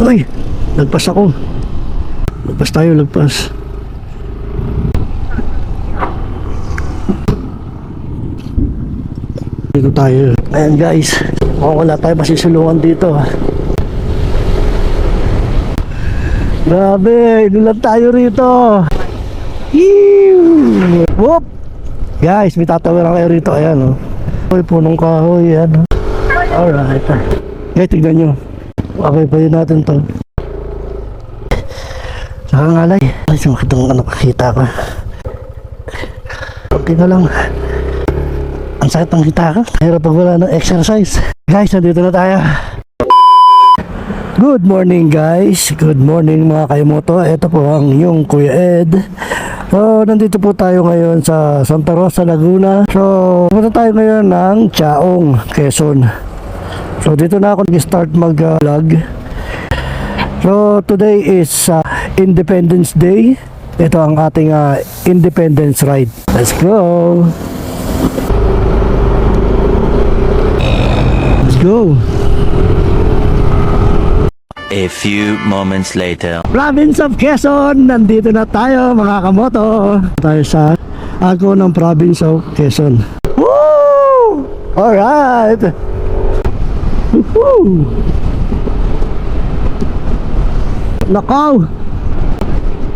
Uy, lagpas ako. Lagpas tayo, lagpas. Dito tayo. Ayan guys, mukhang wala tayo masisulungan dito. Grabe, inulan tayo rito. Ew! Whoop! Guys, may tatawaran kayo rito. Ayan, oh. Uy, punong kahoy. Ayan, oh. Alright. Guys, tignan nyo. Okay pa yun natin to. Saka ngalay. Ay, sumakit ang ano, kakita ko. Okay na lang. Ang sakit ng kita ko. Hirap pag wala ng exercise. Guys, nandito na tayo. Good morning guys. Good morning mga kaymoto. Ito po ang inyong Kuya Ed. So, nandito po tayo ngayon sa Santa Rosa, Laguna. So, punta tayo ngayon ng Chaong, Quezon. So, dito na ako nag-start mag-vlog. So, today is uh, Independence Day. Ito ang ating uh, Independence Ride. Let's go! Let's go! A few moments later. Province of Quezon, nandito na tayo mga kamoto. Tayo sa ako ng Province of Quezon. Woo! Alright! Woo! Nakaw!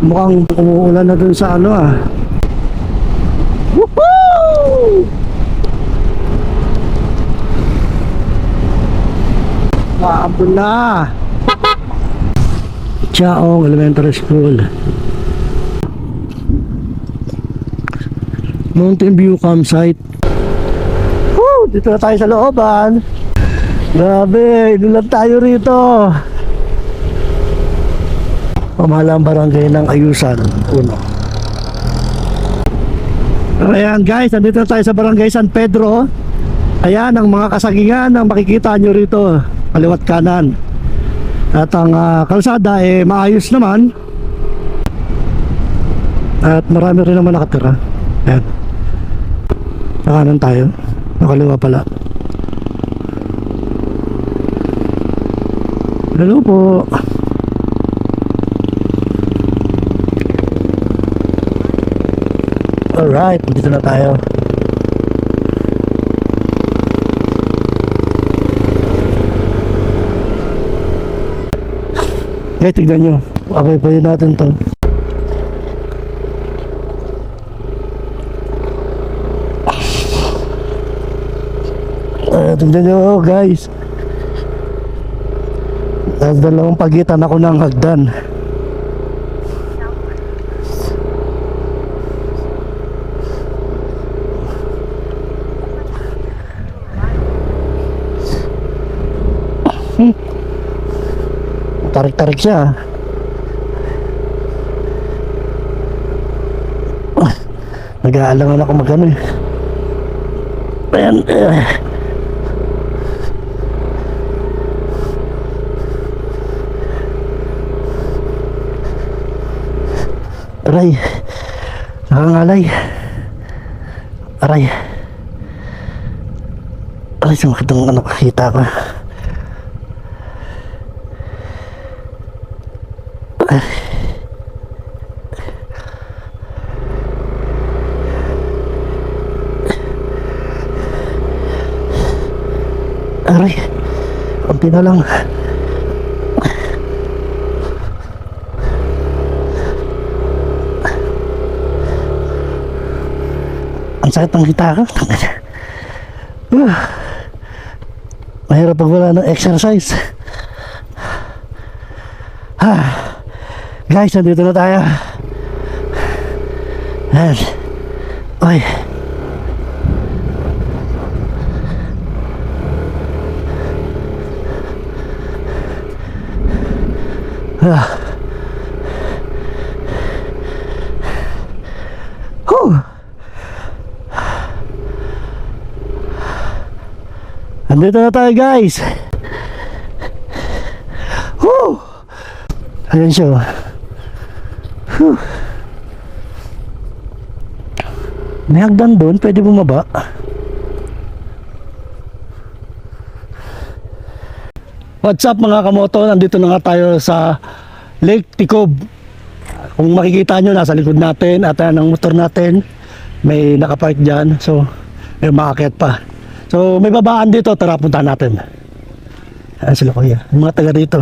Mukhang umuulan na dun sa ano ah. Woohoo! Maambun na! Chaong Elementary School. Mountain View Campsite. Woo! Dito na tayo sa looban. Grabe, inulan tayo rito. Pamahalang barangay ng Ayusan, uno. Ayan guys, nandito na tayo sa barangay San Pedro. Ayan ang mga kasagingan na makikita nyo rito. Kaliwat kanan. At ang ah, kalsada eh maayos naman. At marami rin naman nakatira. Ayan. Nakanan tayo. Nakaliwa pala. Hello po. Alright, dito na tayo. Kaya tignan nyo. Okay yun natin to. Uh, tignan nyo guys. Nasa dalawang pagitan ako ng hagdan. Tarik-tarik siya. Ah, Nag-aalangan ako magano eh. Ayan. eh. Aray. Nakangalay. Aray. Aray, sumakit ang ano kakita ko. Aray, konti na lang. Sakit ng gitara. Uh, mahirap pag wala ng exercise. Ah, guys, nandito na tayo. Ayan. Oy. Andito na tayo guys. Whew. Ayan siya. oh. May hagdan doon, pwede bumaba. What's up mga kamoto? Nandito na nga tayo sa Lake Ticob. Kung makikita nyo, nasa likod natin at yan ang motor natin. May nakapark dyan. So, may maakyat pa. So, may babaan dito. Tara, punta natin. Ayan sila kuya. Mga taga dito.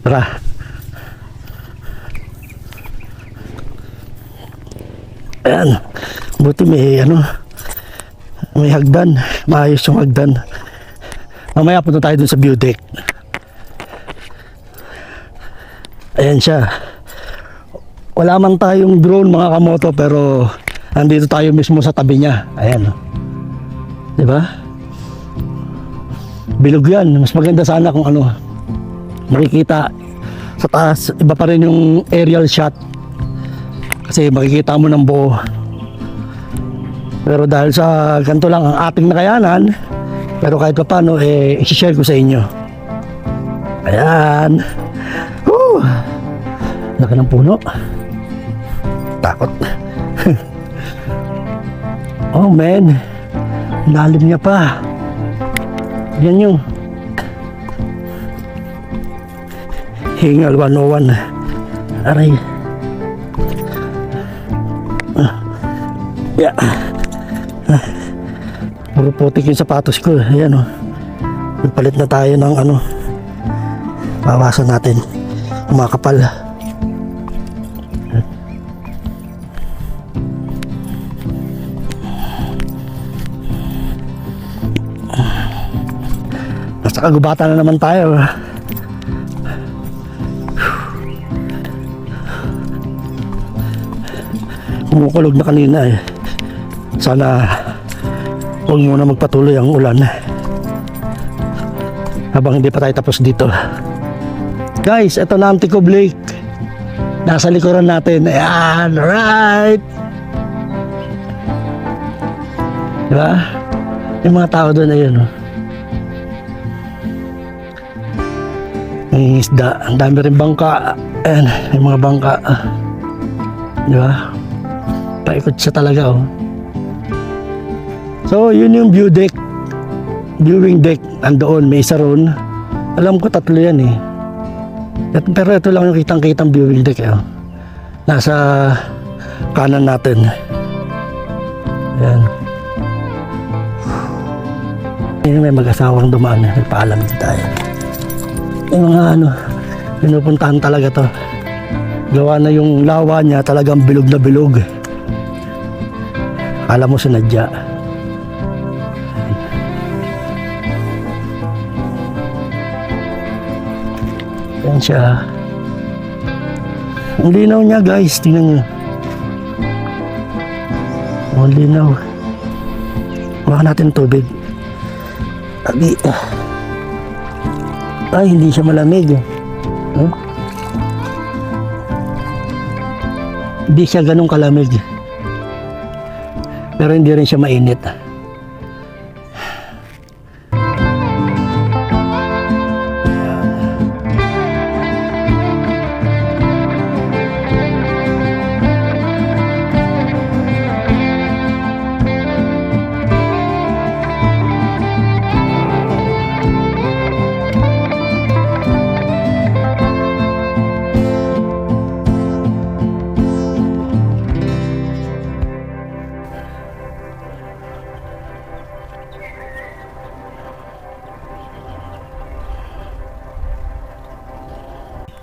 Tara. Ayan. Buti may ano. May hagdan. Maayos yung hagdan. Mamaya punta tayo dun sa view deck. Ayan siya. Wala man tayong drone mga kamoto pero andito tayo mismo sa tabi niya. Ayan. Di ba? Bilog yan. Mas maganda sana kung ano. Makikita sa taas. Iba pa rin yung aerial shot. Kasi makikita mo ng buo. Pero dahil sa ganito lang ang ating nakayanan, pero kahit pa paano, eh, isi-share ko sa inyo. Ayan. Woo! Laki ng puno. Takot. oh man. Lalim niya pa. Yan yung Hingal 101. Aray. Ah. Yeah. Ah. Puro putik yung sapatos ko. Ayan o. Nagpalit na tayo ng ano. Bawasan natin. Kumakapal. Nasa kagubatan na naman tayo. Kumukulog na kanina eh. Sana huwag muna magpatuloy ang ulan. Habang hindi pa tayo tapos dito. Guys, ito na ang Ticob Lake. Nasa likuran natin. Ayan, right. Diba? Yung mga tao doon, ayun. Oh. May isda. Ang dami rin bangka. Ayan, yung mga bangka. Diba? Paikot siya talaga, oh. So, yun yung view deck. Viewing deck. Andoon, may isa ron. Alam ko tatlo yan eh. At, pero ito lang yung kitang-kitang viewing deck. Eh. oh. Nasa kanan natin. Ayan. May mag-asawang dumaan. eh. Nagpaalam din tayo. Yung mga ano, pinupuntahan talaga to. Gawa na yung lawa niya talagang bilog na bilog. Alam mo sinadya. Yan siya. Ang linaw niya guys, tingnan niyo. Ang linaw. Baka natin tubig. Abi. Ay, hindi siya malamig. Huh? Hindi siya ganun kalamig. Pero hindi rin siya mainit.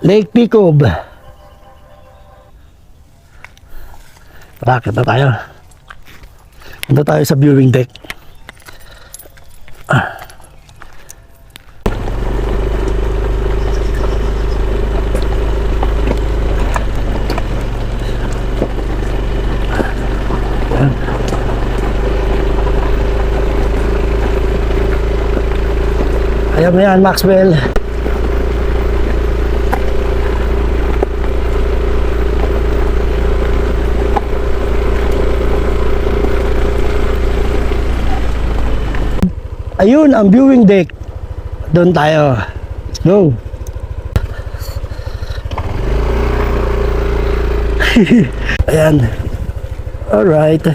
Lake Picob. Racket na tayo. Punta tayo sa viewing deck. Ayan mo yan, Maxwell. Ayun, ang viewing deck. Doon tayo. Let's go. Ayan. Alright.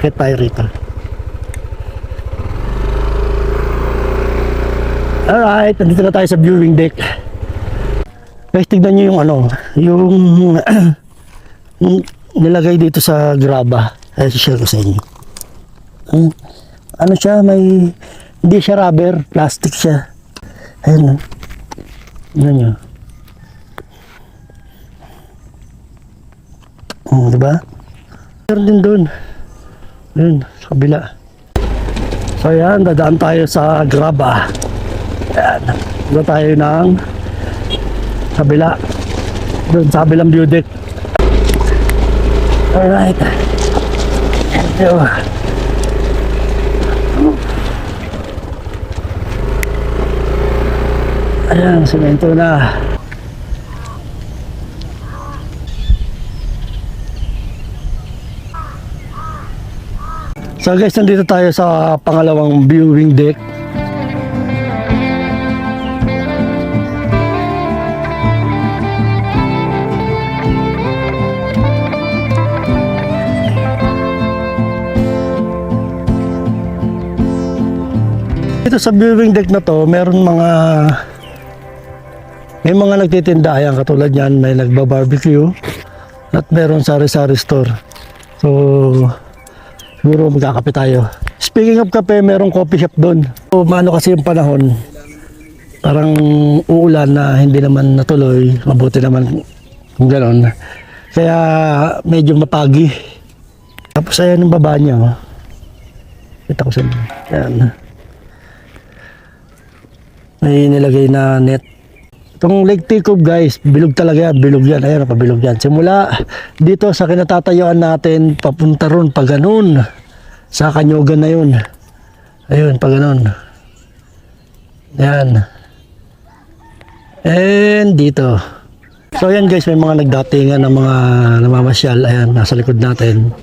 Kaya tayo rito. Alright, nandito na tayo sa viewing deck. Guys, tignan nyo yung ano, yung, yung nilagay dito sa graba. Ay, share ko sa inyo. Hmm, ano siya, may, hindi siya rubber, plastic siya. Oh. Tignan nyo. Hmm, diba? Meron din doon. Ayun, sa kabila. So yan, dadaan tayo sa graba. Ayan. Doon tayo ng kabila. Doon sa kabilang view deck. Alright. Thank Ayan, semento na. So guys, nandito tayo sa pangalawang viewing deck. Dito sa viewing deck na to, meron mga may mga nagtitinda ayan katulad yan, may nagba-barbecue at meron sari-sari store. So, siguro magkakape tayo. Speaking of kape, merong coffee shop doon. So, maano kasi yung panahon, parang uulan na hindi naman natuloy, mabuti naman kung gano'n. Kaya medyo mapagi. Tapos ayan yung baba niya. Oh. Kita ko sa. Ayan. May nilagay na net. Itong Lake Ticob guys, bilog talaga yan, bilog yan. Ayan, pabilog yan. Simula dito sa kinatatayuan natin, papunta ron, pa ganun. Sa Kanyogan na yun. Ayun, pa ganun. Yan. And dito. So ayan guys, may mga nagdatingan ng mga namamasyal. Ayan, nasa likod natin.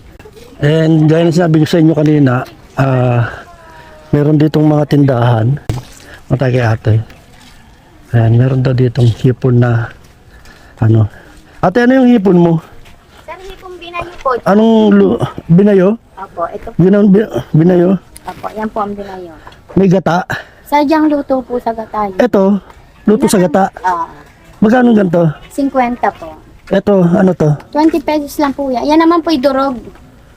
And gaya na sinabi ko sa inyo kanina, ah, meron ditong mga tindahan. Matay kay. Ayan, meron daw ditong hipon na ano. Ate, ano yung hipon mo? Sir, hindi pong binayo po. Anong lu- binayo? Opo, ito po. Ginawang bi- binayo? Opo, yan po ang binayo. May gata. Sadyang luto po sa gatay. Eto, luto sa gata. Ah, Magkano ganito? 50 po. Eto, ano to? 20 pesos lang po yan. Yan naman po durog.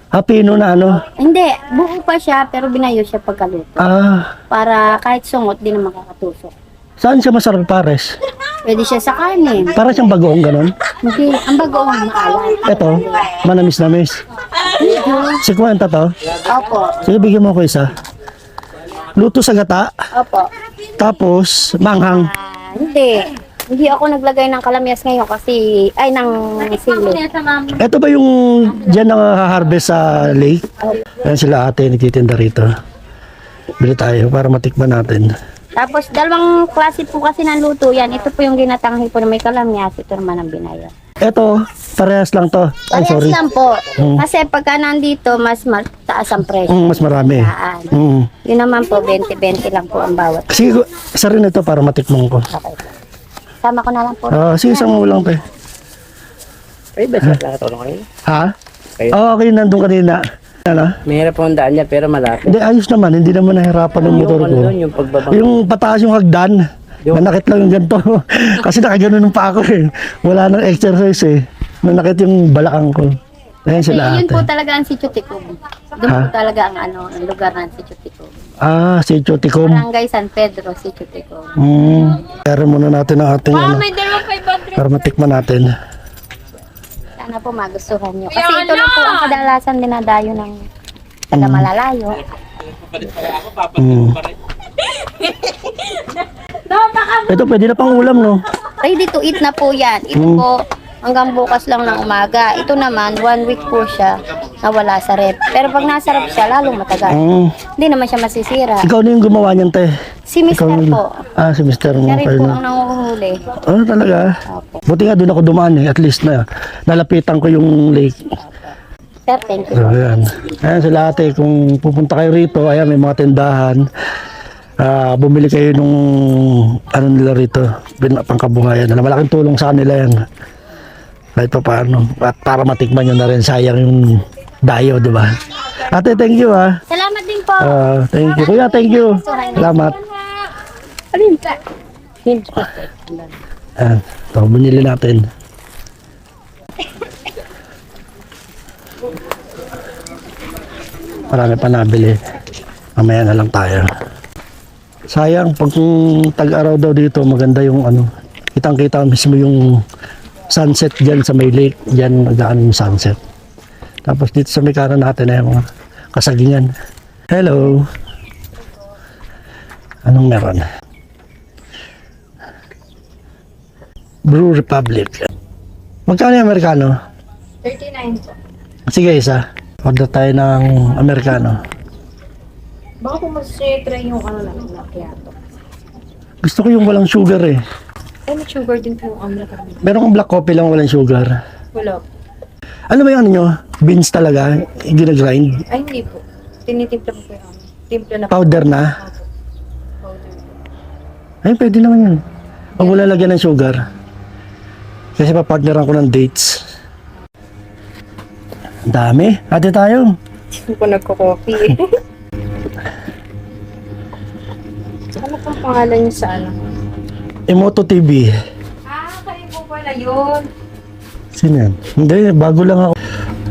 Hapino na ano? Hindi, buo pa siya pero binayo siya pagkaluto. Ah, Para kahit sungot, di na makakatusok. Saan siya masarap pares? Pwede siya sa kanin. Para siyang bagoong ganon. Hindi, ang bagoong maalat. Eto, manamis-namis. 50 to. Opo, Sige, bigyan mo ko isa. Luto sa gata, opo. tapos manghang. Ah, hindi. Hindi ako naglagay ng kalamyas ngayon kasi, ay, ng sili. Ito ba yung dyan na harvest sa lake? Ayan sila ate, nagtitinda rito. Bili tayo para matikman natin. Tapos, dalawang klase po kasi ng luto yan. Ito po yung ginatang hipon na may kalamyas. Ito naman ang binayo. Ito, parehas lang to. Ay, Parehas sorry. lang po. Mm. Kasi pagka nandito, mas mataas ang presyo. Mm, mas marami. Saan. Mm. Yun naman po, 20-20 lang po ang bawat. Sige, isa rin ito para matikman ko. Okay. Sama ko na lang po. Ah, sige, isang mo lang te. Ay, basta nakatulong kayo. Ha? Kayo? Oo, okay, nandun kanina. Ano? Mahirap po ang daan niya, pero malapit. Hindi, ayos naman. Hindi naman nahirapan ng motor Yung ano ko. doon, yung pagbabang. Yung pataas yung hagdan, nanakit lang yung ganito. Kasi nakaganon pa ako eh. Wala nang exercise eh. Nanakit yung balakang ko. Ayan sila yun po ate. talaga ang Sitio Ticum. Doon Ha? po talaga ang ano, ang lugar ng Sitio Ticum. Ah, si Choticom. Barangay San Pedro, Sitio Ticum. Hmm. Kaya muna natin ang ating ano, may dalawang 500. para matikman natin. Sana po magustuhan nyo. Kasi ito lang po ang kadalasan dinadayo ng taga malalayo. Hmm. Ito pwede na pang ulam no? Ready to eat na po yan. Ito Mm. po, hanggang bukas lang ng umaga. Ito naman, one week po siya na wala sa rep. Pero pag nasa rep siya, lalong matagal. Hmm. Hindi naman siya masisira. Ikaw na yung gumawa niyan te. Si Mr. Ikaw na- po, Ah, si Mr. siya rin kayo po ang nanguhuli. Oh, talaga? Opo. Buti nga doon ako dumaan eh. At least na nalapitan ko yung lake. Sir, thank you. So, ayan. Ayan sila ate, kung pupunta kayo rito, ayan may mga tindahan. Ah, bumili kayo nung ano nila rito, bin, pangkabuhayan. Na malaking tulong sa kanila yan. Kahit pa paano. At para matikman nyo na rin, sayang yung dayo, di ba? Ate, thank you ah. Salamat din po. Ah, thank you. Kuya, thank you. Salamat. Alin? Hinge pa. Ayan. Ito, binili natin. Marami pa nabili. Mamaya na lang tayo. Sayang, pag tag-araw daw dito, maganda yung ano, kitang-kita mismo yung sunset dyan sa may lake. Dyan nagaan yung sunset. Tapos dito sa may kanan natin ay mga kasagingan. Hello! Anong meron? Brew Republic. Magkano yung Amerikano? 39 po. Sige, isa. Order tayo ng Amerikano. Baka po mas try yung ano na kiyato. Gusto ko yung walang sugar eh. Ay, may sugar din po yung kami. Meron kong black coffee lang walang sugar. Wala po. Ano ba yung ano nyo? Beans talaga? Ginagrind? Ay, hindi po. Tinitimpla po po yung ano. Timpla na po. Powder na? Powder. Ay, pwede naman yun. Pag wala lagyan ng sugar. Kasi papartneran ko ng dates. Ang dami. Ate tayo. Hindi po nagko-coffee eh. ano pong pangalan niyo sa ano? Emoto TV. Ah, kayo po pala yun. Sino yan? Hindi, bago lang ako.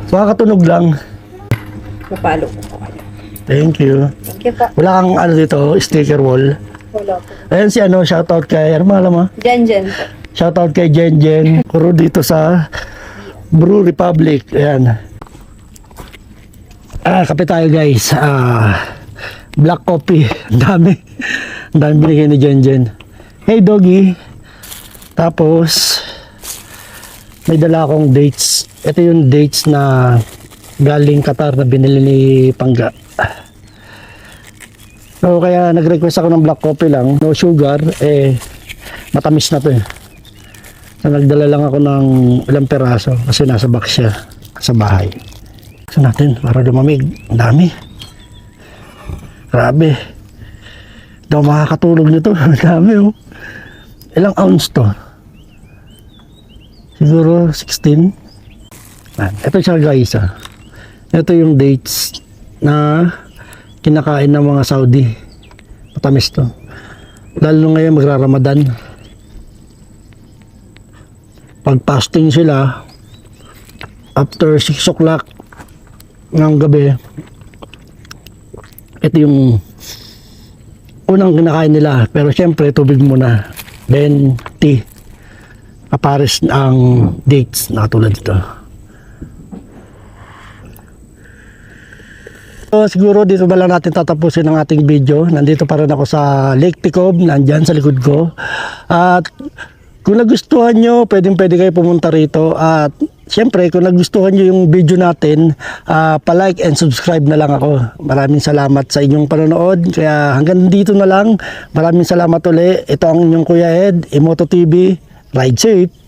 Makakatunog lang. Napalo po po kayo. Thank you. Thank you po. Wala kang ano dito, sticker wall. Wala po. Ayan si ano, shoutout kay, ano malam mo? Jan Jan po. Shoutout kay Jen Jen. Kuro dito sa Brew Republic. Ayan. Ah, kape tayo guys. Ah, black coffee. Dami. Dami binigay ni Jen Jen. Hey doggy. Tapos, may dala akong dates. Ito yung dates na galing Qatar na binili ni Pangga. So, kaya nag-request ako ng black coffee lang. No sugar. Eh, matamis na to eh. Nagdala lang ako ng ilang peraso kasi nasa box siya sa bahay. Gusto natin para lumamig. Ang dami. Grabe. Daw makakatulog nito. Ang dami oh. Ilang ounce to? Siguro 16. Ah, ito siya guys ah. Ito yung dates na kinakain ng mga Saudi. Matamis to. Lalo ngayon magra-Ramadan pag fasting sila after 6 o'clock ng gabi ito yung unang kinakain nila. Pero syempre tubig muna. Then tea. Kapares ang dates na tulad dito So, siguro dito ba lang natin tatapusin ang ating video. Nandito pa rin ako sa Lake Ticob, nandyan sa likod ko. At kung nagustuhan nyo, pwedeng pwede kayo pumunta rito. At syempre, kung nagustuhan nyo yung video natin, ah, pa-like and subscribe na lang ako. Maraming salamat sa inyong panonood. Kaya hanggang dito na lang. Maraming salamat uli. Ito ang inyong Kuya Ed, Emoto TV. Ride safe!